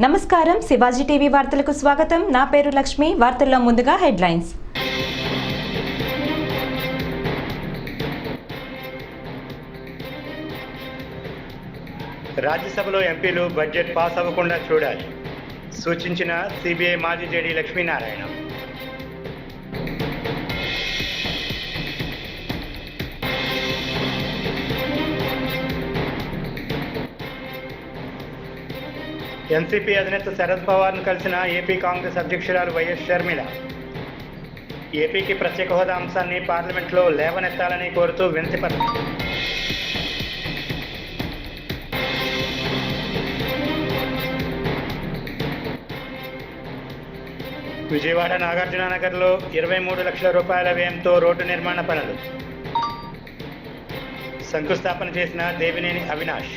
నమస్కారం. శివాజీ టీవీ వార్తలకు స్వాగతం. నా పేరు లక్ష్మి. వార్తల్లో ముందుగా హెడ్లైన్స్. రాజ్యసభలో ఎంపీలు బడ్జెట్ పాస్ అవ్వకుండా చూడాలి. సూచించిన సిబిఐ మాజీ జేడీ లక్ష్మీనారాయణ. ఎన్సీపీ అధినేత శరద్ పవార్ను కలిసిన ఏపీ కాంగ్రెస్ అధ్యక్షురాలు వైఎస్ షర్మిల. ఏపీకి ప్రత్యేక హోదా అంశాన్ని పార్లమెంట్లో లేవనెత్తాలని కోరుతూ వినతిపత్రం విజయవాడ నాగార్జున నగర్లో ఇరవై మూడు లక్షల రూపాయల వ్యయంతో రోడ్డు నిర్మాణ పనులు. శంకుస్థాపన చేసిన దేవినేని అవినాష్.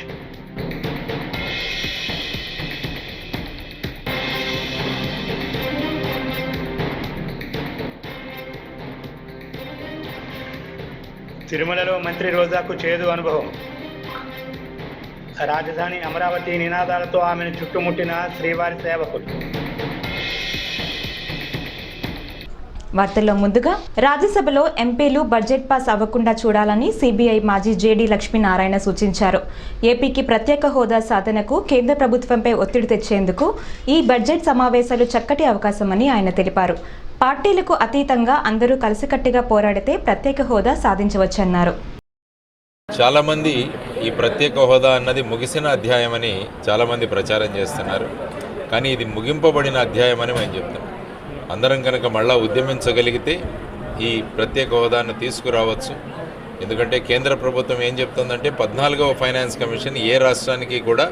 తిరుమలలో మంత్రి రోజాకు చేదు అనుభవం. రాజధాని అమరావతి నినాదాలతో ఆమెను చుట్టుముట్టిన శ్రీవారి సేవకులు. వార్తల్లో ముందుగా రాజ్యసభలో ఎంపీలు బడ్జెట్ పాస్ అవ్వకుండా చూడాలని సిబిఐ మాజీ జేడీ లక్ష్మీనారాయణ సూచించారు. ఏపీకి ప్రత్యేక హోదా సాధనకు కేంద్ర ప్రభుత్వంపై ఒత్తిడి తెచ్చేందుకు ఈ బడ్జెట్ సమావేశాలు చక్కటి అవకాశమని ఆయన తెలిపారు. పార్టీలకు అతీతంగా అందరూ కలిసికట్టుగా పోరాడితే ప్రత్యేక హోదా సాధించవచ్చన్నారు. చాలామంది ఈ ప్రత్యేక హోదా అన్నది ముగిసిన అధ్యాయమని చాలామంది ప్రచారం చేస్తున్నారు. కానీ ఇది ముగింపబడిన అధ్యాయమని మేము చెప్తాం. అందరం కనుక మళ్ళా ఉద్యమించగలిగితే ఈ ప్రత్యేక హోదాను తీసుకురావచ్చు. ఎందుకంటే కేంద్ర ప్రభుత్వం ఏం చెప్తుందంటే పద్నాలుగవ ఫైనాన్స్ కమిషన్ ఏ రాష్ట్రానికి కూడా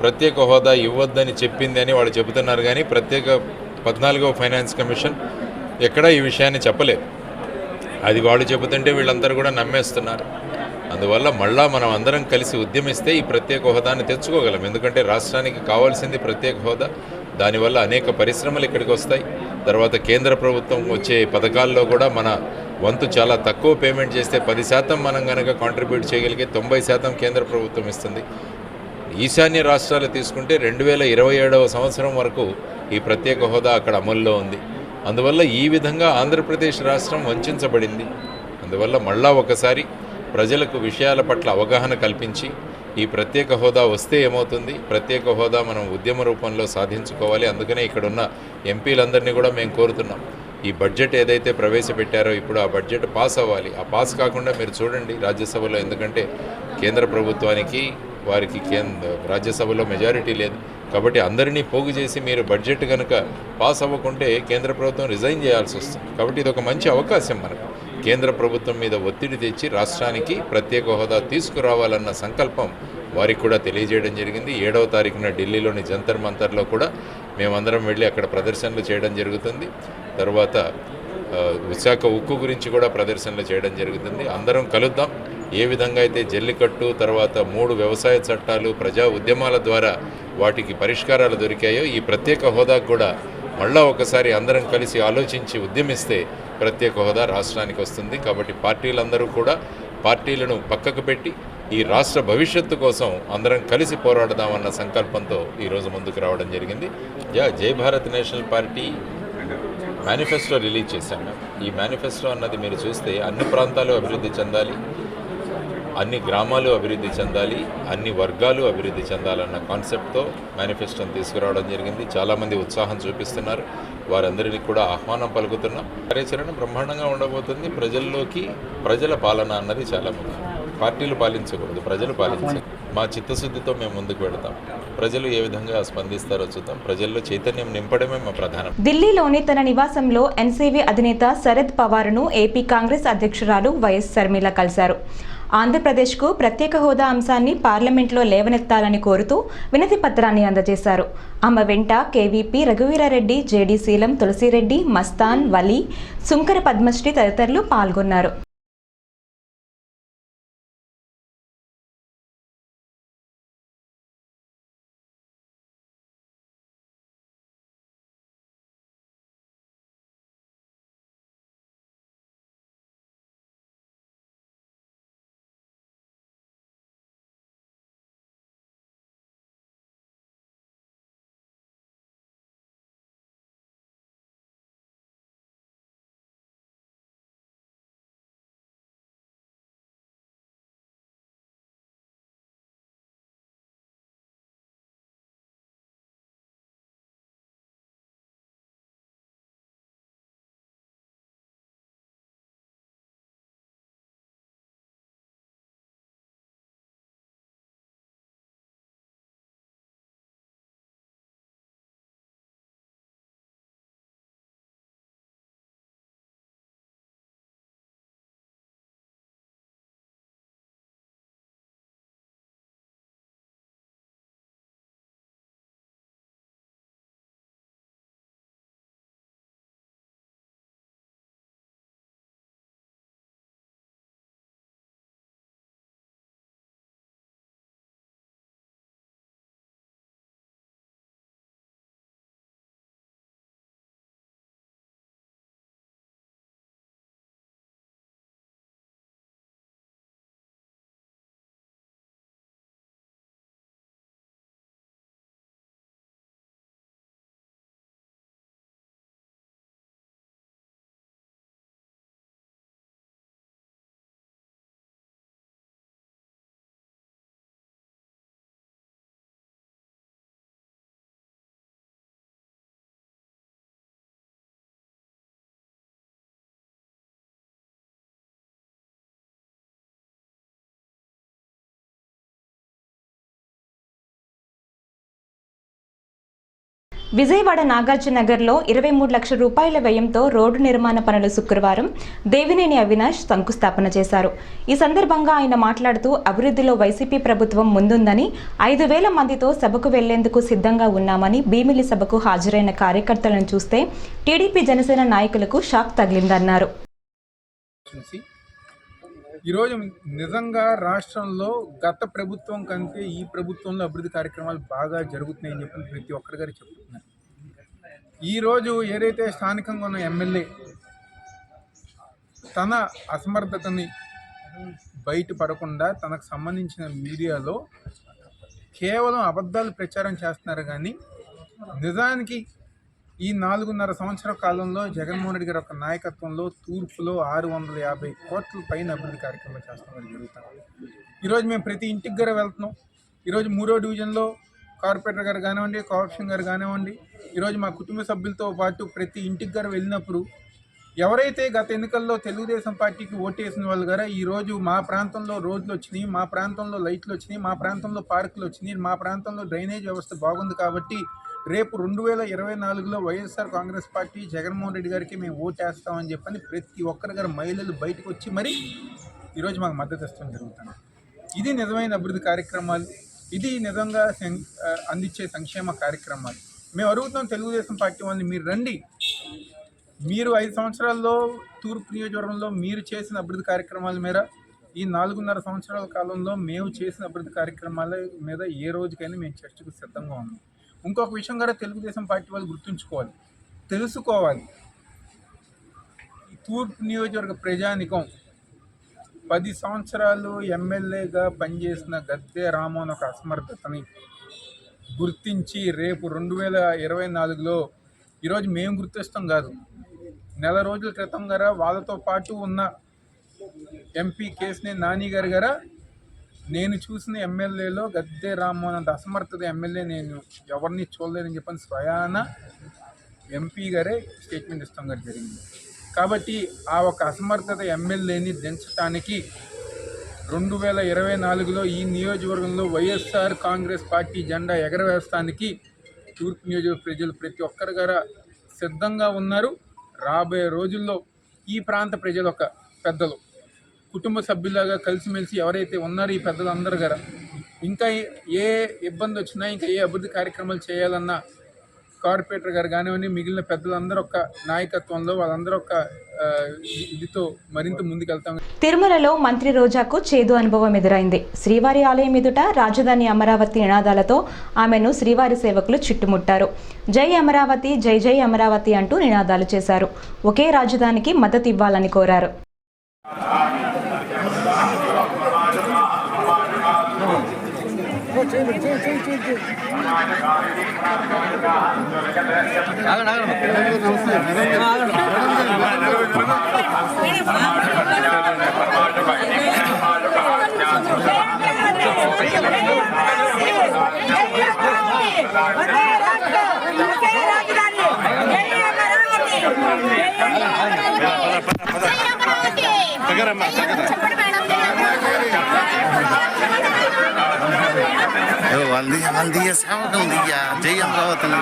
ప్రత్యేక హోదా ఇవ్వద్దని చెప్పింది అని వాళ్ళు చెబుతున్నారు. కానీ ప్రత్యేక పద్నాలుగవ ఫైనాన్స్ కమిషన్ ఎక్కడా ఈ విషయాన్ని చెప్పలేదు. అది వాళ్ళు చెబుతుంటే వీళ్ళందరూ కూడా నమ్మేస్తున్నారు. అందువల్ల మళ్ళా మనం అందరం కలిసి ఉద్యమిస్తే ఈ ప్రత్యేక హోదాని తెచ్చుకోగలం. ఎందుకంటే రాష్ట్రానికి కావాల్సింది ప్రత్యేక హోదా. దానివల్ల అనేక పరిశ్రమలు ఇక్కడికి వస్తాయి. తర్వాత కేంద్ర ప్రభుత్వం వచ్చే పథకాల్లో కూడా మన వంతు చాలా తక్కువ పేమెంట్ చేస్తే పది శాతం మనం కనుక కాంట్రిబ్యూట్ చేయగలిగే తొంభై శాతం కేంద్ర ప్రభుత్వం ఇస్తుంది. ఈశాన్య రాష్ట్రాలు తీసుకుంటే రెండు వేల ఇరవై ఏడవ సంవత్సరం వరకు ఈ ప్రత్యేక హోదా అక్కడ అమల్లో ఉంది. అందువల్ల ఈ విధంగా ఆంధ్రప్రదేశ్ రాష్ట్రం వంచబడింది. అందువల్ల మళ్ళా ఒకసారి ప్రజలకు విషయాల పట్ల అవగాహన కల్పించి ఈ ప్రత్యేక హోదా వస్తే ఏమవుతుంది? ప్రత్యేక హోదా మనం ఉద్యమ రూపంలో సాధించుకోవాలి. అందుకనే ఇక్కడ ఉన్న ఎంపీలందరినీ కూడా మేము కోరుతున్నాం. ఈ బడ్జెట్ ఏదైతే ప్రవేశపెట్టారో ఇప్పుడు ఆ బడ్జెట్ పాస్ అవ్వాలి. ఆ పాస్ కాకుండా మీరు చూడండి రాజ్యసభలో ఎందుకంటే కేంద్ర ప్రభుత్వానికి వారికి కేంద్ర రాజ్యసభలో మెజారిటీ లేదు. కాబట్టి అందరినీ పోగు చేసి మీరు బడ్జెట్ కనుక పాస్ అవ్వకుంటే కేంద్ర ప్రభుత్వం రిజైన్ చేయాల్సి వస్తుంది. కాబట్టి ఇది ఒక మంచి అవకాశం మనకు. కేంద్ర ప్రభుత్వం మీద ఒత్తిడి తెచ్చి రాష్ట్రానికి ప్రత్యేక హోదా తీసుకురావాలన్న సంకల్పం వారికి కూడా తెలియజేయడం జరిగింది. ఏడవ తారీఖున ఢిల్లీలోని జంతర్ మంతర్లో కూడా మేమందరం వెళ్ళి అక్కడ ప్రదర్శనలు చేయడం జరుగుతుంది. తర్వాత విశాఖ ఉక్కు గురించి కూడా ప్రదర్శనలు చేయడం జరుగుతుంది. అందరం కలుద్దాం. ఏ విధంగా అయితే జల్లికట్టు తర్వాత మూడు వ్యవసాయ చట్టాలు ప్రజా ఉద్యమాల ద్వారా వాటికి పరిష్కారాలు దొరికాయో ఈ ప్రత్యేక హోదాకు కూడా మళ్ళా ఒకసారి అందరం కలిసి ఆలోచించి ఉద్యమిస్తే ప్రత్యేక హోదా రాష్ట్రానికి వస్తుంది. కాబట్టి పార్టీలందరూ కూడా పార్టీలను పక్కకు పెట్టి ఈ రాష్ట్ర భవిష్యత్తు కోసం అందరం కలిసి పోరాడదామన్న సంకల్పంతో ఈరోజు ముందుకు రావడం జరిగింది. Yeah Jai Bharat national party manifesto release చేశాం. ఈ మేనిఫెస్టో అన్నది మీరు చూస్తే అన్ని ప్రాంతాలు అభివృద్ధి చెందాలి. అన్ని గ్రామాలు అభివృద్ధి చెందాలి అన్ని వర్గాలు అభివృద్ధి చెందాలన్న కాన్సెప్ట్తో మేనిఫెస్టోని తీసుకురావడం జరిగింది. చాలామంది ఉత్సాహం చూపిస్తున్నారు. వారందరినీ కూడా ఆహ్వానం పలుకుతున్నాం. కార్యాచరణ బ్రహ్మాండంగా ఉండబోతుంది. ప్రజల్లోకి ప్రజల పాలన అన్నది చాలా ముఖ్యం. పార్టీలు పాలించకూడదు ప్రజలు పాలించాలి. మా చిత్తశుద్ధితో మేము ముందుకు వెళతాం. ప్రజలు ఏ విధంగా స్పందిస్తారో చూద్దాం. ప్రజల్లో చైతన్యం నింపడమే మా ప్రధానం. ఢిల్లీలోని తన నివాసంలో ఎన్సీవీ అధినేత శరద్ పవార్ను ఏపీ కాంగ్రెస్ అధ్యక్షురాలు వైఎస్ శర్మిల కలిశారు. ఆంధ్రప్రదేశ్కు ప్రత్యేక హోదా అంశాన్ని పార్లమెంట్లో లేవనెత్తాలని కోరుతూ వినతి పత్రాన్ని అందజేశారు. ఆమె వెంట కేవీపీ రఘువీరారెడ్డి జేడీశీలం తులసిరెడ్డి మస్తాన్ వలి సుంకర పద్మశ్రీ తదితరులు పాల్గొన్నారు. విజయవాడ నాగార్జునగర్లో ఇరవై మూడు లక్షల రూపాయల వ్యయంతో రోడ్డు నిర్మాణ పనులు శుక్రవారం దేవినేని అవినాష్ శంకుస్థాపన చేశారు. ఈ సందర్భంగా ఆయన మాట్లాడుతూ అభివృద్ధిలో వైసీపీ ప్రభుత్వం ముందుందని ఐదు వేల మందితో సభకు వెళ్ళేందుకు సిద్ధంగా ఉన్నామని భీమిలి సభకు హాజరైన కార్యకర్తలను చూస్తే టీడీపీ జనసేన నాయకులకు షాక్ తగిలిందన్నారు. ఈరోజు నిజంగా రాష్ట్రంలో గత ప్రభుత్వం కంటే ఈ ప్రభుత్వంలో అభివృద్ధి కార్యక్రమాలు బాగా జరుగుతున్నాయని చెప్పి ప్రతి ఒక్కరి గారు చెప్తున్నారు. ఈరోజు ఏదైతే స్థానికంగా ఉన్న ఎమ్మెల్యే తన అసమర్థతని బయటపడకుండా తనకు సంబంధించిన మీడియాలో కేవలం అబద్ధాలు ప్రచారం చేస్తున్నారు కానీ నిజానికి ఈ నాలుగున్నర సంవత్సర కాలంలో జగన్మోహన్ రెడ్డి గారి యొక్క నాయకత్వంలో తూర్పులో ఆరు వందల యాభై కోట్ల పైన అభివృద్ధి కార్యక్రమాలు చేస్తామని జరుగుతాం ఈరోజు మేము ప్రతి ఇంటికి గారు వెళ్తున్నాం. ఈరోజు మూడో డివిజన్లో కార్పొరేటర్ గారు కానివ్వండి కార్పొరేషన్ గారు కానివ్వండి ఈరోజు మా కుటుంబ సభ్యులతో పాటు ప్రతి ఇంటికి గారు వెళ్ళినప్పుడు ఎవరైతే గత ఎన్నికల్లో తెలుగుదేశం పార్టీకి ఓటేసిన వాళ్ళు గారా ఈరోజు మా ప్రాంతంలో రోడ్లు వచ్చినాయి మా ప్రాంతంలో లైట్లు వచ్చినాయి మా ప్రాంతంలో పార్కులు వచ్చినాయి మా ప్రాంతంలో డ్రైనేజ్ వ్యవస్థ బాగుంది కాబట్టి రేపు రెండు వేల ఇరవై నాలుగులో YSR Congress party Jaganmohan Reddy గారికి మేము ఓటేస్తామని చెప్పని ప్రతి ఒక్కరి గారు మహిళలు బయటకు వచ్చి మరి ఈరోజు మాకు మద్దతు ఇస్తాం జరుగుతుంది. ఇది నిజమైన అభివృద్ధి కార్యక్రమాలు. ఇది నిజంగా సం- అందించే సంక్షేమ కార్యక్రమాలు. మేము అడుగుతున్నాం తెలుగుదేశం పార్టీ వాళ్ళని మీరు రండి. మీరు ఐదు సంవత్సరాల్లో తూర్పు నియోజకవర్గంలో మీరు చేసిన అభివృద్ధి కార్యక్రమాల మీద ఈ నాలుగున్నర సంవత్సరాల కాలంలో మేము చేసిన అభివృద్ధి కార్యక్రమాల మీద ఏ రోజుకైనా మేము చర్చకు సిద్ధంగా ఉన్నాం. ఇంకొక విషయం కూడా తెలుగుదేశం పార్టీ వాళ్ళు గుర్తుంచుకోవాలి. తెలుసుకోవాలి. తూర్పు నియోజకవర్గ ప్రజానికం పది సంవత్సరాలు ఎమ్మెల్యేగా పనిచేసిన గద్దె రామోన్ ఒక అసమర్థతని గుర్తించి రేపు రెండు వేల ఇరవై నాలుగులో ఈరోజు మేము గుర్తిస్తాం కాదు. నెల రోజుల క్రితం గారా వాళ్ళతో పాటు ఉన్న ఎంపీ కేసుని నాని గారు గారా నేను చూసిన ఎమ్మెల్యేలో గద్దె రామ్మోహన్ అంత అసమర్థత ఎమ్మెల్యే నేను ఎవరిని చూడలేదని చెప్పని స్వయాన ఎంపీ గారే స్టేట్మెంట్ ఇస్తాం గారు జరిగింది. కాబట్టి ఆ ఒక అసమర్థత ఎమ్మెల్యేని దించడానికి రెండు వేల ఇరవై నాలుగులో ఈ నియోజకవర్గంలో వైఎస్ఆర్ కాంగ్రెస్ పార్టీ జెండా ఎగరవేస్తానికి తూర్పు నియోజకవర్గ ప్రజలు ప్రతి ఒక్కరి గారా సిద్ధంగా ఉన్నారు. రాబోయే రోజుల్లో ఈ ప్రాంత ప్రజలు ఒక పెద్దలు. కుటుంబ సభ్యులాగా కలిసిమెలిసి ఎవరైతే ఉన్నారో ఈ పెద్దలందరూ గారు ఇంకా ఏ ఇబ్బంది వచ్చినా ఇంకా ఏ అభివృద్ధి కార్యక్రమాలు చేయాలన్నా కార్పొరేటర్ గారు కానివ్వండి మిగిలిన పెద్దలందరూ ఒక నాయకత్వంలో వాళ్ళందరూ ఒక ఇదితో మరింత ముందుకెళ్తాం. తిరుమలలో మంత్రి రోజాకు చేదు అనుభవం ఎదురైంది. శ్రీవారి ఆలయం ఎదుట రాజధాని అమరావతి నినాదాలతో ఆమెను శ్రీవారి సేవకులు చుట్టుముట్టారు. జై అమరావతి జై జై అమరావతి అంటూ నినాదాలు చేశారు. ఒకే రాజధానికి మద్దతు ఇవ్వాలని కోరారు. தகரம்மா தகர வந்திய வந்திய? சாமக்கம் தியா ஜெய் அமராவத்தன்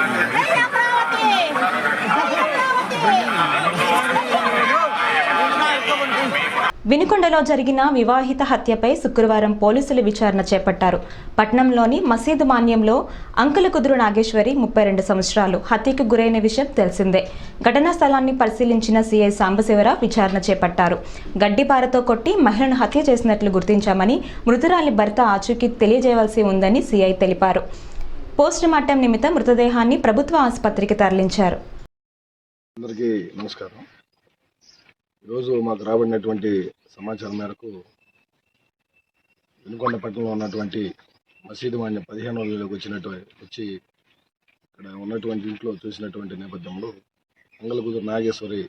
వినుకొండలో జరిగిన వివాహిత హత్యపై శుక్రవారం పోలీసులు విచారణ చేపట్టారు. పట్నంలోని మసీదు మాన్యంలో అంకుల కుదురు నాగేశ్వరి ముప్పై రెండు సంవత్సరాలు హత్యకు గురైన విషయం తెలిసిందే. ఘటనా స్థలాన్ని పరిశీలించిన సీఐ సాంబశివరావు విచారణ చేపట్టారు. గడ్డిపారతో కొట్టి మహిళను హత్య చేసినట్లు గుర్తించామని మృతురాలి భర్త ఆచూకీ తెలియజేయవలసి ఉందని సీఐ తెలిపారు. పోస్ట్ మార్టం నిమిత్తం మృతదేహాన్ని ప్రభుత్వ ఆసుపత్రికి తరలించారు. అందరికీ నమస్కారం. ఈరోజు మాకు రాబడినటువంటి సమాచారం మేరకు వెనుకొండపట్నంలో ఉన్నటువంటి మసీదు మాన్య పదిహేను రోజులకు వచ్చినటువంటి వచ్చి ఇక్కడ ఉన్నటువంటి ఇంట్లో చూసినటువంటి నేపథ్యంలో అంగలకూతురు నాగేశ్వరి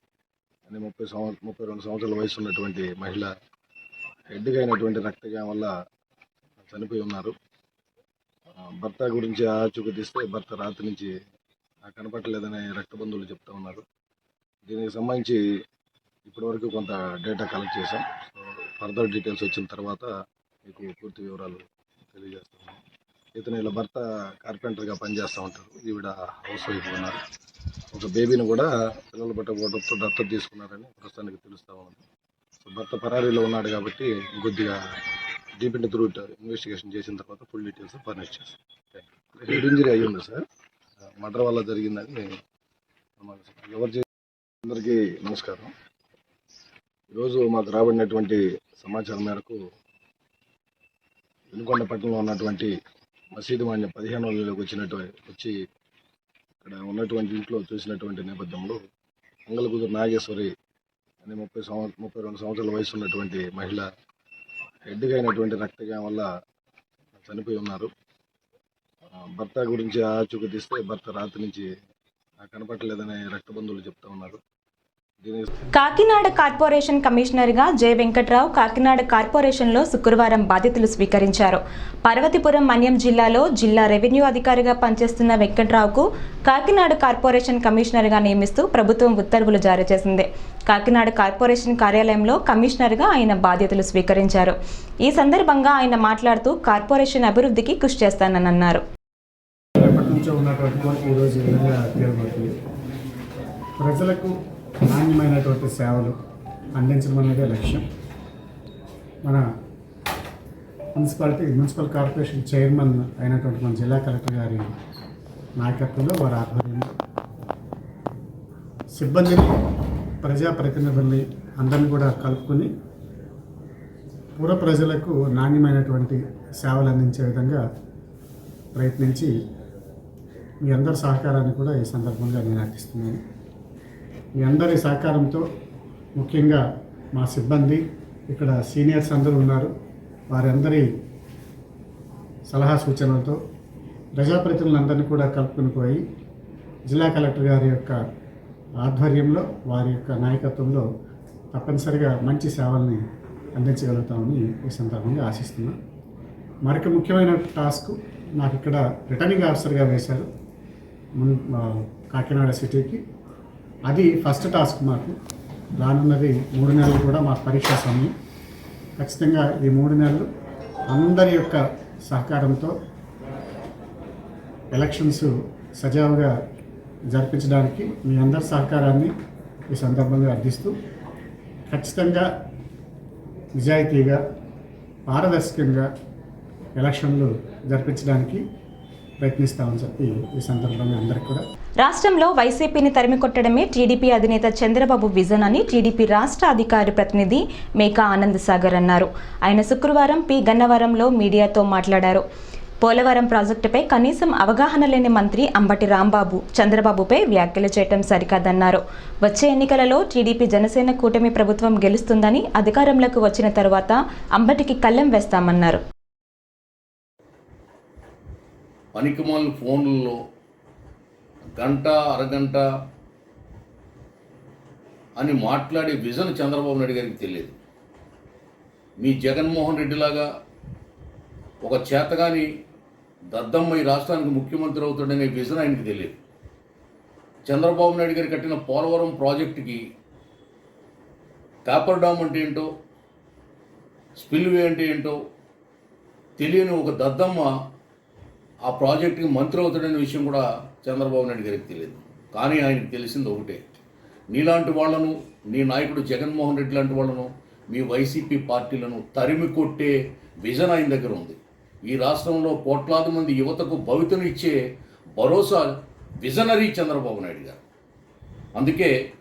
అనే ముప్పై సంవ ముప్పై రెండు సంవత్సరాల వయసు ఉన్నటువంటి మహిళ హెడ్గా అయినటువంటి రక్తగాయం వల్ల చనిపోయి ఉన్నారు. భర్త గురించి ఆచూక తీస్తే భర్త రాత్రి నుంచి నాకు కనపట్టలేదని రక్త బంధువులు చెప్తా ఉన్నారు. దీనికి సంబంధించి ఇప్పటివరకు కొంత డేటా కలెక్ట్ చేశాం. సో ఫర్దర్ డీటెయిల్స్ వచ్చిన తర్వాత మీకు పూర్తి వివరాలు తెలియజేస్తాము ఇతను ఇలా భర్త కార్పెంటర్గా పనిచేస్తూ ఉంటారు. ఈవిడ హౌస్ వైఫ్ ఉన్నారు. ఒక బేబీని కూడా పిల్లలు పట్టకపోవడంతో దత్తత తీసుకున్నారని ప్రస్తుతానికి తెలుస్తూ ఉంది. సో భర్త పరారీలో ఉన్నాడు కాబట్టి కొద్దిగా డీప్ త్రూట్ ఇన్వెస్టిగేషన్ చేసిన తర్వాత ఫుల్ డీటెయిల్స్ ఫర్నిష్ చేస్తాం. హెడ్ ఇంజరీ అయ్యి ఉంది సార్. మర్డర్ వల్ల జరిగిందని ఎవరు అందరికీ నమస్కారం. ఈరోజు మాకు రాబడినటువంటి సమాచారం మేరకు వెనుకొండ పట్టణంలో ఉన్నటువంటి మసీదు మాన్య పదిహేను రోజులకు వచ్చినటువంటి వచ్చి ఇక్కడ ఉన్నటువంటి ఇంట్లో చూసినటువంటి నేపథ్యంలో మంగళగుదురు నాగేశ్వరి అనే ముప్పై సంవ ముప్పై రెండు సంవత్సరాల వయసు ఉన్నటువంటి మహిళ హెడ్గా అయినటువంటి రక్తగాయం వల్ల చనిపోయి ఉన్నారు. భర్త గురించి ఆచూక తీస్తే భర్త రాత్రి నుంచి ఆ, కనపట్టలేదని రక్త బంధువులు చెప్తా ఉన్నారు. కాకినాడ కార్పొరేషన్ కమిషనర్గా జె వెంకట్రావు కాకినాడ కార్పొరేషన్లో శుక్రవారం బాధ్యతలు స్వీకరించారు. పార్వతిపురం మన్యం జిల్లాలో జిల్లా రెవెన్యూ అధికారిగా పనిచేస్తున్న వెంకట్రావుకు కాకినాడ కార్పొరేషన్ కమిషనర్గా నియమిస్తూ ప్రభుత్వం ఉత్తర్వులు జారీ చేసింది. కాకినాడ కార్పొరేషన్ కార్యాలయంలో కమిషనర్గా ఆయన బాధ్యతలు స్వీకరించారు. ఈ సందర్భంగా ఆయన మాట్లాడుతూ కార్పొరేషన్ అభివృద్ధికి కృషి చేస్తానని అన్నారు. ప్రజలకు నాణ్యమైనటువంటి సేవలు అందించడం అనేదే లక్ష్యం. మన మున్సిపాలిటీ మున్సిపల్ కార్పొరేషన్ చైర్మన్ అయినటువంటి మన జిల్లా కలెక్టర్ గారి నాయకత్వంలో వారి ఆధ్వర్యంలో సిబ్బందిని ప్రజాప్రతినిధుల్ని అందరిని కూడా కలుపుకొని పూర ప్రజలకు నాణ్యమైనటువంటి సేవలు అందించే విధంగా ప్రయత్నించి మీ అందరి సహకారాన్ని కూడా ఈ సందర్భంగా నేను అర్థిస్తున్నాను. మీ అందరి సహకారంతో ముఖ్యంగా మా సిబ్బంది ఇక్కడ సీనియర్స్ అందరూ ఉన్నారు. వారందరి సలహా సూచనలతో ప్రజాప్రతినిధులందరినీ కూడా కలుపుకొని పోయి జిల్లా కలెక్టర్ గారి యొక్క ఆధ్వర్యంలో వారి యొక్క నాయకత్వంలో తప్పనిసరిగా మంచి సేవల్ని అందించగలుగుతామని ఈ సందర్భంగా ఆశిస్తున్నాను మరొక ముఖ్యమైన టాస్క్ నాకు ఇక్కడ రిటర్నింగ్ ఆఫీసర్గా వేశారు. మున్ కాకినాడ సిటీకి అది ఫస్ట్ టాస్క్ మాకు. రానున్నది మూడు నెలలు కూడా మా పరీక్షా సమయం. ఖచ్చితంగా ఈ మూడు నెలలు అందరి యొక్క సహకారంతో ఎలక్షన్స్ సజావుగా జరిపించడానికి మీ అందరి సహకారాన్ని ఈ సందర్భంగా అర్థిస్తూ ఖచ్చితంగా నిజాయితీగా పారదర్శకంగా ఎలక్షన్లు జరిపించడానికి ప్రయత్నిస్తామని చెప్పి ఈ సందర్భంగా అందరికీ కూడా రాష్ట్రంలో వైసీపీని తరిమికొట్టడమే టీడీపీ అధినేత చంద్రబాబు విజన్ అని టీడీపీ రాష్ట్ర అధికారి ప్రతినిధి మేకా ఆనంద్ సాగర్ అన్నారు. ఆయన శుక్రవారం పి. గన్నవరంలో మీడియాతో మాట్లాడారు. పోలవరం ప్రాజెక్టుపై కనీసం అవగాహన లేని మంత్రి అంబటి రాంబాబు చంద్రబాబుపై వ్యాఖ్యలు చేయటం సరికాదన్నారు. వచ్చే ఎన్నికలలో టీడీపీ జనసేన కూటమి ప్రభుత్వం గెలుస్తుందని అధికారంలోకి వచ్చిన తర్వాత అంబటికి కళ్ళెం వేస్తామన్నారు. పనికిమాలిన ఫోన్లలో గంట అరగంట అని మాట్లాడే విజన్ చంద్రబాబు నాయుడు గారికి తెలియదు. మీ జగన్మోహన్ రెడ్డిలాగా ఒక చేతగాని దద్దమ్మ ఈ రాష్ట్రానికి ముఖ్యమంత్రి అవుతాడనే విజన్ ఆయనకి తెలియదు. చంద్రబాబు నాయుడు గారు కట్టిన పోలవరం ప్రాజెక్టుకి కాపర్ డామ్ అంటే ఏంటో స్పిల్వే అంటే ఏంటో తెలియని ఒక దద్దమ్మ ఆ ప్రాజెక్టుకి మంత్రి అవుతాడనే విషయం కూడా చంద్రబాబు నాయుడు గారికి తెలియదు. కానీ ఆయనకు తెలిసింది ఒకటే. నీలాంటి వాళ్ళను నీ నాయకుడు జగన్మోహన్ రెడ్డి లాంటి వాళ్ళను మీ వైసీపీ పార్టీలను తరిమి కొట్టే విజన్ ఆయన దగ్గర ఉంది. ఈ రాష్ట్రంలో కోట్లాది మంది యువతకు భవితను ఇచ్చే భరోసా విజనరీ చంద్రబాబు నాయుడు గారు. అందుకే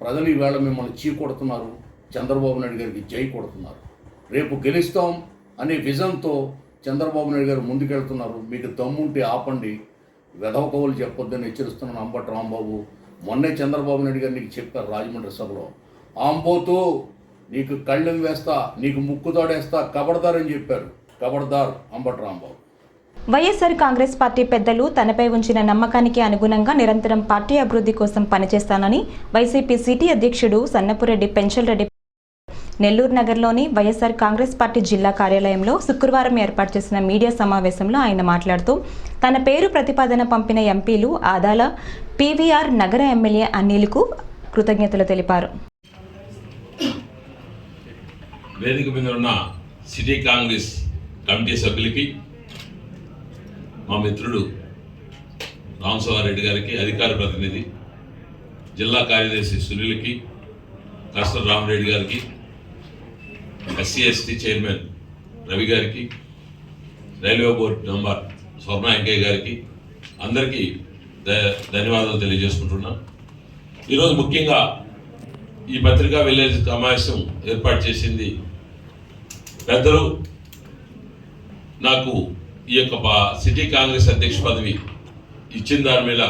ప్రజలు ఈవేళ మిమ్మల్ని చీ కొడుతున్నారు చంద్రబాబు నాయుడు గారికి జై కొడుతున్నారు. రేపు గెలుస్తాం అనే విజన్తో చంద్రబాబు నాయుడు గారు ముందుకెళ్తున్నారు. మీకు దమ్ముంటే ఆపండి. వెధవ కవులు చెప్పొద్దని హెచ్చరిస్తున్నాను అంబటి రాంబాబు. మొన్నే చంద్రబాబు నాయుడు గారు నీకు చెప్పారు రాజమండ్రి సభలో. ఆంబోతూ నీకు కళ్ళెం వేస్తా నీకు ముక్కుతాడేస్తా అని చెప్పారు. కబడదార్ Ambati Rambabu. YSR Congress party పెద్దలు తనపై ఉంచిన నమ్మకానికి అనుగుణంగా నిరంతరం పార్టీ అభివృద్ధి కోసం పనిచేస్తానని వైసీపీ సిటీ అధ్యక్షుడు సన్నపురెడ్డి పెంచల్రెడ్డి నెల్లూరు నగర్లోని వైఎస్ఆర్ కాంగ్రెస్ పార్టీ జిల్లా కార్యాలయంలో శుక్రవారం ఏర్పాటు చేసిన మీడియా సమావేశంలో ఆయన మాట్లాడుతూ తన పేరు ప్రతిపాదన పంపిన ఎంపీలు ఆదాల పీవీఆర్ నగర ఎమ్మెల్యే అనిల్కు కృతజ్ఞతలు తెలిపారు. వేదిక మీద ఉన్న సిటీ కాంగ్రెస్ కమిటీ సభ్యులకి మా మిత్రుడు రామసవారెడ్డి గారికి అధికార ప్రతినిధి జిల్లా కార్యదర్శి సునీల్కి కస్టర్ రామరెడ్డి గారికి ఎస్సీ ఎస్టీ చైర్మన్ రవి గారికి railway board member Swarna Venkaiah గారికి అందరికీ ధన్యవాదాలు తెలియజేసుకుంటున్నాను ఈరోజు ముఖ్యంగా ఈ పత్రికా విలేజ్ సమావేశం ఏర్పాటు చేసింది పెద్దలు నాకు ఈ యొక్క సిటీ కాంగ్రెస్ అధ్యక్ష పదవి ఇచ్చిన దాని మీద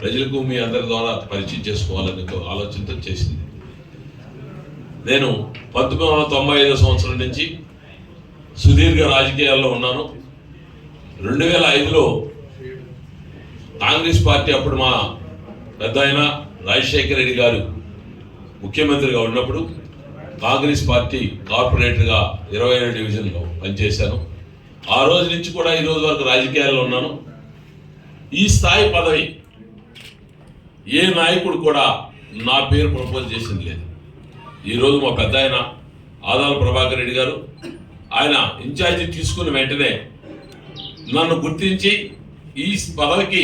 ప్రజలకు మీ అందరి ద్వారా పరిచయం చేసుకోవాలని ఆలోచనతో చేసింది. నేను పంతొమ్మిది వందల తొంభై ఐదో సంవత్సరం నుంచి సుదీర్ఘ రాజకీయాల్లో ఉన్నాను. రెండు వేల ఐదులో కాంగ్రెస్ పార్టీ అప్పుడు మా పెద్ద ఆయన రాజశేఖర రెడ్డి గారు ముఖ్యమంత్రిగా ఉన్నప్పుడు కాంగ్రెస్ పార్టీ కార్పొరేటర్గా ఇరవై ఏడు డివిజన్లో పనిచేశాను. ఆ రోజు నుంచి కూడా ఈ రోజు వరకు రాజకీయాల్లో ఉన్నాను. ఈ స్థాయి పదవి ఏ నాయకుడు కూడా నా పేరు ప్రపోజ్ చేసింది లేదు. ఈరోజు మా పెద్ద ఆయన ఆదాల ప్రభాకర్ రెడ్డి గారు ఆయన ఇన్ఛార్జి తీసుకున్న వెంటనే నన్ను గుర్తించి ఈ పదవికి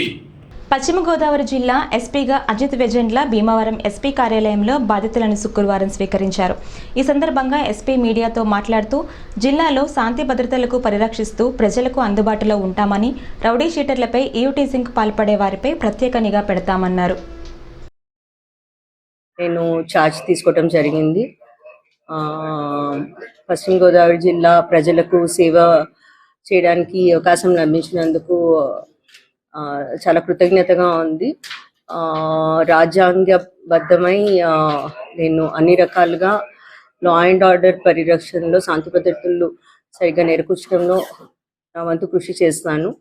పశ్చిమ గోదావరి జిల్లా ఎస్పీగా అజిత్ వెజెండ్ల భీమవరం ఎస్పీ కార్యాలయంలో బాధితులను శుక్రవారం స్వీకరించారు. ఈ సందర్భంగా ఎస్పీ మీడియాతో మాట్లాడుతూ జిల్లాలో శాంతి భద్రతలకు పరిరక్షిస్తూ ప్రజలకు అందుబాటులో ఉంటామని రౌడీ షీటర్లపై ఈవ్టీజింగ్ పాల్పడే వారిపై ప్రత్యేక నిఘా పెడతామన్నారు. నేను ఛార్జ్ తీసుకోవటం జరిగింది. ఆ, పశ్చిమ గోదావరి జిల్లా ప్రజలకు సేవ చేయడానికి అవకాశం లభించినందుకు చాలా కృతజ్ఞతగా ఉంది. ఆ, రాజ్యాంగబద్ధమై నేను అన్ని రకాలుగా లా అండ్ ఆర్డర్ పరిరక్షణలో శాంతి భద్రతలు సరిగ్గా నేర్పించడంలో నా వంతు కృషి చేస్తాను.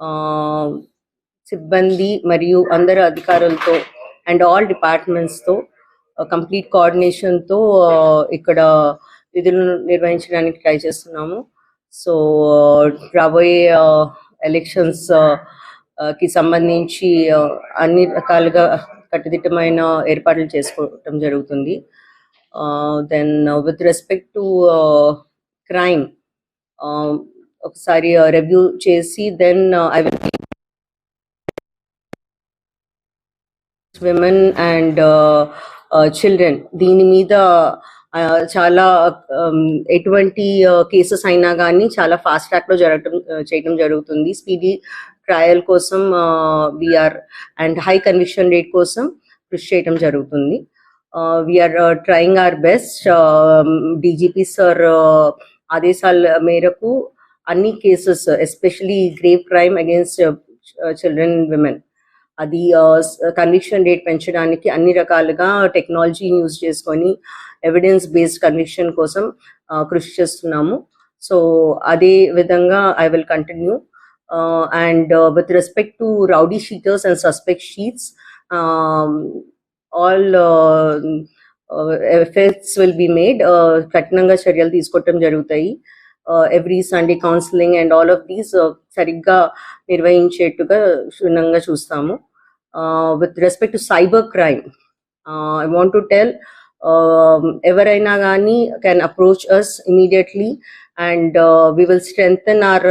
ఆ, సిబ్బంది మరియు అందరు అధికారులతో అండ్ ఆల్ డిపార్ట్మెంట్స్తో కంప్లీట్ కోఆర్డినేషన్తో ఇక్కడ విధులను నిర్వహించడానికి ట్రై చేస్తున్నాము. సో రాబోయే ఎలక్షన్స్కి సంబంధించి అన్ని రకాలుగా కట్టుదిట్టమైన ఏర్పాట్లు చేసుకోవటం జరుగుతుంది. Then with respect to crime ఒకసారి రివ్యూ చేసి then I will women and children దీని మీద చాలా um, ఎటువంటి uh, కేసెస్ అయినా కానీ చాలా ఫాస్ట్ ట్రాక్లో జరగటం uh, చేయడం జరుగుతుంది. స్పీడీ ట్రయల్ కోసం we're and high conviction rate కోసం కృషి చేయడం జరుగుతుంది. We're trying our best DGP sir ఆదేశాల మేరకు అన్ని cases especially grave crime against children women అది కన్విక్షన్ రేట్ పెంచడానికి అన్ని రకాలుగా టెక్నాలజీని యూజ్ చేసుకొని ఎవిడెన్స్ బేస్డ్ కన్విక్షన్ కోసం కృషి చేస్తున్నాము. సో అదే విధంగా I will continue and with respect to rowdy sheeters and suspect sheets all effects will be made కఠినంగా చర్యలు తీసుకోవటం జరుగుతాయి. Every Sunday counselling and all of these సరిగ్గా నిర్వహించేట్టుగా క్షుణ్ణంగా చూస్తాము. With respect to cyber crime I want to tell ఎవరైనా కానీ can approach us immediately and we will strengthen our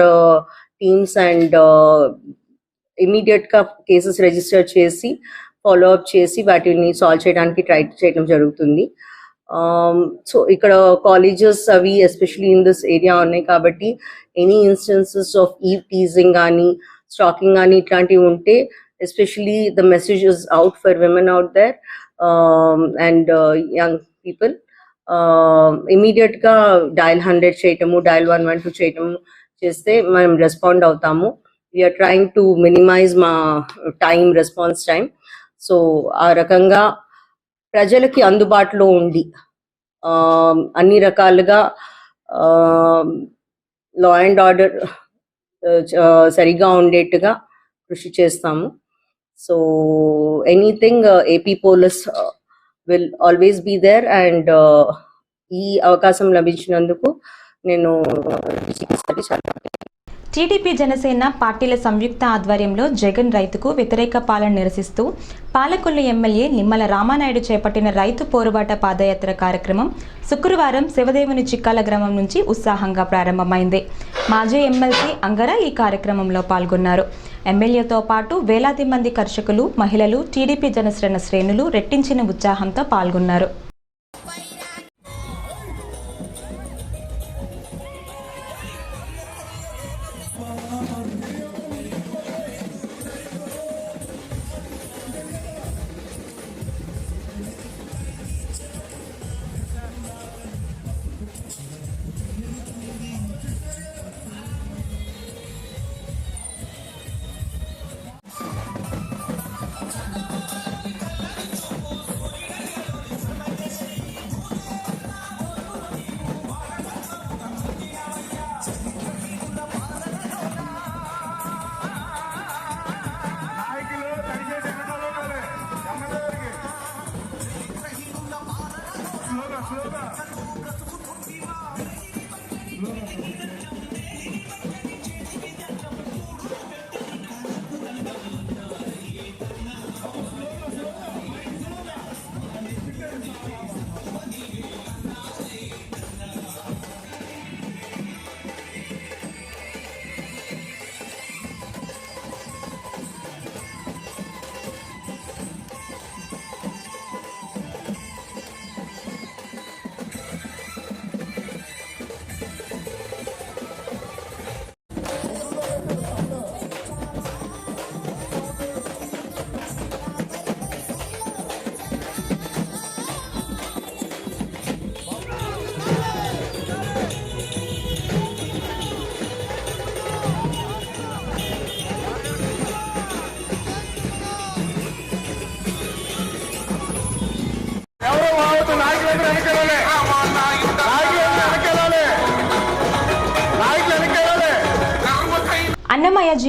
teams and ఇమీడియట్గా కేసెస్ రిజిస్టర్ చేసి ఫాలో అప్ చేసి వాటిని సాల్వ్ చేయడానికి ట్రై చేయడం జరుగుతుంది. Um, సో ఇక్కడ కాలేజెస్ అవి ఎస్పెషలీ ఇన్ దిస్ ఏరియా ఉన్నాయి కాబట్టి ఎనీ ఇన్స్టెన్సెస్ ఆఫ్ ఈ టీజింగ్ కానీ స్టాకింగ్ కానీ ఇట్లాంటివి ఉంటే especially the message is out for women out there and young people ఇమీడియట్గా డయల్ హండ్రెడ్ చేయటము డయల్ వన్ వన్ టూ చేయటము చేస్తే మనం రెస్పాండ్ అవుతాము. వీఆర్ ట్రయింగ్ టు మినిమైజ్ మా టైం రెస్పాన్స్ టైం సో ఆ రకంగా ప్రజలకి అందుబాటులో ఉంది. ఆ, అన్ని రకాలుగా లా అండ్ ఆర్డర్ సరిగా ఉండేట్టుగా కృషి చేస్తాము. So anything AP police will always be there and ఈ అవకాశం లభించినందుకు నేను uh, చాలా టీడీపీ జనసేన పార్టీల సంయుక్త ఆధ్వర్యంలో జగన్ రైతుకు వ్యతిరేక పాలన నిరసిస్తూ పాలకొల్లు ఎమ్మెల్యే నిమ్మల రామానాయుడు చేపట్టిన రైతు పోరుబాట పాదయాత్ర కార్యక్రమం శుక్రవారం శివదేవుని చిక్కాల గ్రామం నుంచి ఉత్సాహంగా ప్రారంభమైంది. మాజీ ఎమ్మెల్సీ అంగర ఈ కార్యక్రమంలో పాల్గొన్నారు. ఎమ్మెల్యేతో పాటు వేలాది మంది కర్షకులు మహిళలు టీడీపీ జనసేన శ్రేణులు రెట్టించిన ఉత్సాహంతో పాల్గొన్నారు.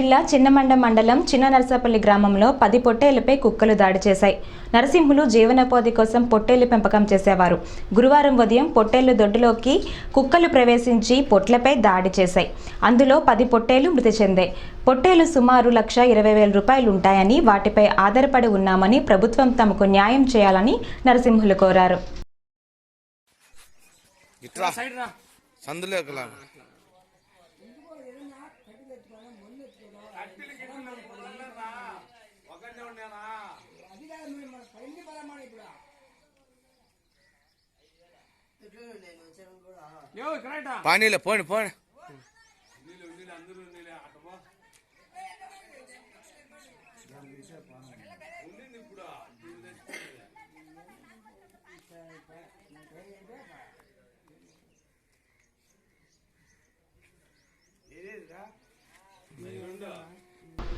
జిల్లా చిన్నమండ మండలం చిన్న నరసాపల్లి గ్రామంలో పది పొట్టేళ్ళపై కుక్కలు దాడి చేశాయి. నరసింహులు జీవనోపాధి కోసం పొట్టేళ్ళు పెంపకం చేసేవారు. గురువారం ఉదయం పొట్టేళ్ళు దొడ్డులోకి కుక్కలు ప్రవేశించి పొట్లపై దాడి చేశాయి. అందులో పది పొట్టేళ్ళు మృతి చెందాయి. పొట్టేళ్ళు సుమారు లక్ష ఇరవై వేల రూపాయలు ఉంటాయని వాటిపై ఆధారపడి ఉన్నామని ప్రభుత్వం తమకు న్యాయం చేయాలని నరసింహులు కోరారు. பாணியில் போன போன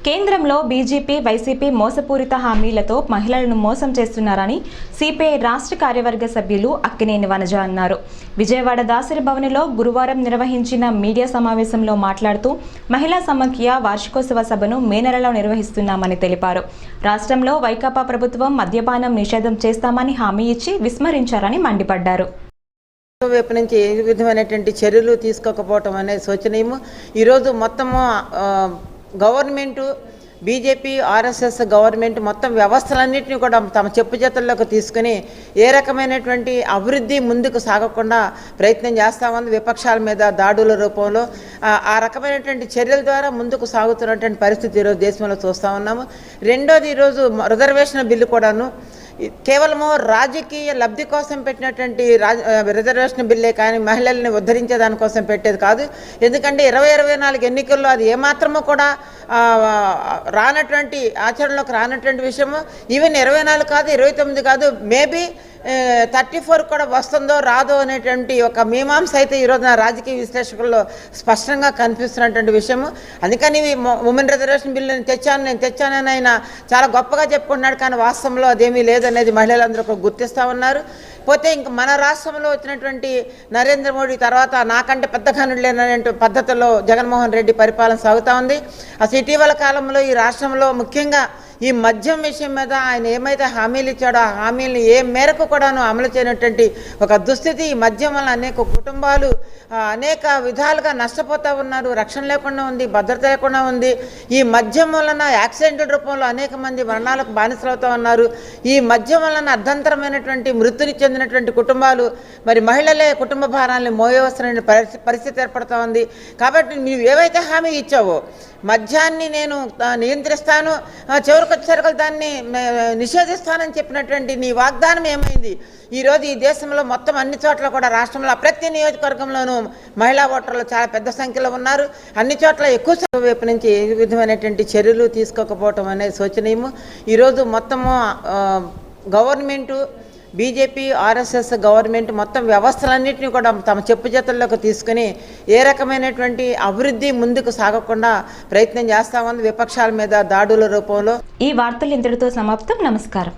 కేంద్రంలో బీజేపీ వైసీపీ మోసపూరిత హామీలతో మహిళలను మోసం చేస్తున్నారని సిపిఐ రాష్ట్ర కార్యవర్గ సభ్యులు అక్కినేని వనజ అన్నారు. విజయవాడ దాసరి భవన్లో గురువారం నిర్వహించిన మీడియా సమావేశంలో మాట్లాడుతూ మహిళా సమాఖ్య వార్షికోత్సవ సభను మే నెలలో నిర్వహిస్తున్నామని తెలిపారు. రాష్ట్రంలో వైకాపా ప్రభుత్వం మద్యపానం నిషేధం చేస్తామని హామీ ఇచ్చి విస్మరించారని మండిపడ్డారు. వైపు నుంచి ఏ విధమైనటువంటి చర్యలు తీసుకోకపోవటం అనేది శోచనీయము. ఈరోజు మొత్తము గవర్నమెంటు బీజేపీ ఆర్ఎస్ఎస్ గవర్నమెంట్ మొత్తం వ్యవస్థలన్నింటినీ కూడా తమ చెప్పు చేతుల్లోకి తీసుకుని ఏ రకమైనటువంటి అభివృద్ధి ముందుకు సాగకుండా ప్రయత్నం చేస్తా ఉంది విపక్షాల మీద దాడుల రూపంలో. ఆ, రకమైనటువంటి చర్యల ద్వారా ముందుకు సాగుతున్నటువంటి పరిస్థితి ఈరోజు దేశంలో చూస్తూ ఉన్నాము. రెండోది ఈరోజు రిజర్వేషన్ బిల్లు కూడాను కేవలము రాజకీయ లబ్ధి కోసం పెట్టినటువంటి రిజర్వేషన్ బిల్లే కానీ మహిళల్ని ఉద్ధరించే దానికోసం పెట్టేది కాదు. ఎందుకంటే ఇరవై ఇరవై నాలుగు ఎన్నికల్లో అది ఏమాత్రము కూడా రానటువంటి ఆచరణలోకి రానటువంటి విషయము. ఈవెన్ ఇరవై నాలుగు కాదు ఇరవై తొమ్మిది కాదు మేబీ థర్టీ ఫోర్ కూడా వస్తుందో రాదో అనేటువంటి ఒక మీమాంస అయితే ఈరోజు నా రాజకీయ విశ్లేషకుల్లో స్పష్టంగా కనిపిస్తున్నటువంటి విషయము. అందుకని ఉమెన్ రిజర్వేషన్ బిల్లు నేను తెచ్చాను నేను తెచ్చానని ఆయన చాలా గొప్పగా చెప్పుకున్నాడు కానీ వాస్తవంలో అదేమీ లేదనేది మహిళలందరూ కూడా గుర్తిస్తూ ఉన్నారు. పోతే ఇంక మన రాష్ట్రంలో వచ్చినటువంటి నరేంద్ర మోడీ తర్వాత నాకంటే పెద్ద కనుడు పద్ధతిలో జగన్మోహన్ రెడ్డి పరిపాలన సాగుతూ ఉంది. అసలు ఇటీవల కాలంలో ఈ రాష్ట్రంలో ముఖ్యంగా ఈ మద్యం విషయం మీద ఆయన ఏమైతే హామీలు ఇచ్చాడో ఆ హామీలను ఏ మేరకు కూడాను అమలు చేయనటువంటి ఒక దుస్థితి ఈ మద్యం వల్ల అనేక కుటుంబాలు అనేక విధాలుగా నష్టపోతూ ఉన్నారు. రక్షణ లేకుండా ఉంది భద్రత లేకుండా ఉంది. ఈ మద్యం వలన యాక్సిడెంట్ల రూపంలో అనేక మంది మరణాలకు బానిసలవుతూ ఉన్నారు. ఈ మద్యం వలన అర్ధంతరమైనటువంటి మృతిని చెందినటువంటి కుటుంబాలు మరి మహిళలే కుటుంబ భారాన్ని మోయవలసిన పరిస్థితి పరిస్థితి ఏర్పడుతూ ఉంది. కాబట్టి నువ్వు ఏవైతే హామీ ఇచ్చావో మద్యాన్ని నేను నియంత్రిస్తాను చివరి చివరికి దాన్ని నిషేధిస్తానని చెప్పినటువంటి నీ వాగ్దానం ఏమైంది? ఈరోజు ఈ దేశంలో మొత్తం అన్ని చోట్ల కూడా రాష్ట్రంలో ప్రతి నియోజకవర్గంలోనూ మహిళా ఓటర్లు చాలా పెద్ద సంఖ్యలో ఉన్నారు. అన్ని చోట్ల ఎక్కువ వైపు నుంచి ఏ విధమైనటువంటి చర్యలు తీసుకోకపోవటం అనేది శోచనీయము. ఈరోజు మొత్తము గవర్నమెంటు బీజేపీ ఆర్ఎస్ఎస్ గవర్నమెంట్ మొత్తం వ్యవస్థలన్నింటినీ కూడా తమ చెప్పు చేతుల్లోకి తీసుకుని ఏ రకమైనటువంటి అభివృద్ధి ముందుకు సాగకుండా ప్రయత్నం చేస్తా ఉంది విపక్షాల మీద దాడుల రూపంలో. ఈ వార్తలు ఇంతటితో సమాప్తం. నమస్కారం.